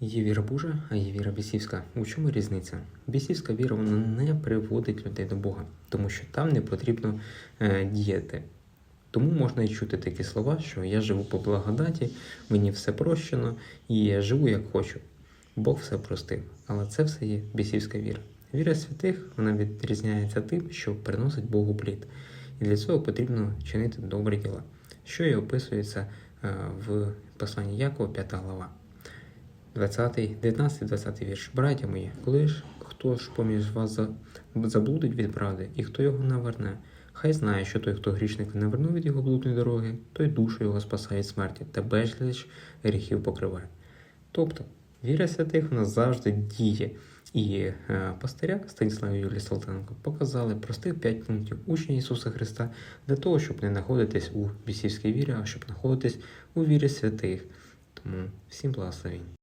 Є віра Божа, а є віра бісівська. У чому різниця? Бісівська віра вона не приводить людей до Бога, тому що там не потрібно е, діяти. Тому можна і чути такі слова, що я живу по благодаті, мені все прощено, і я живу як хочу. Бог все простив. Але це все є бісівська віра. Віра святих вона відрізняється тим, що приносить Богу плід. І для цього потрібно чинити добрі діла, що і описується е, в посланні Якова, 5 глава. 20, 19-20 вірш. Браття мої, коли ж хто ж поміж вас заблудить від правди, і хто його наверне, хай знає, що той, хто грішник навернув від його блудної дороги, той душу його спасає від смерті та безліч гріхів покриває. Тобто, віра святих вона завжди діє. І е, пастиряк Станіслав і Юлій Салтаненко показали простих 5 пунктів учня Ісуса Христа для того, щоб не знаходитись у бісівській вірі, а щоб знаходитись у вірі святих. Тому всім благословень.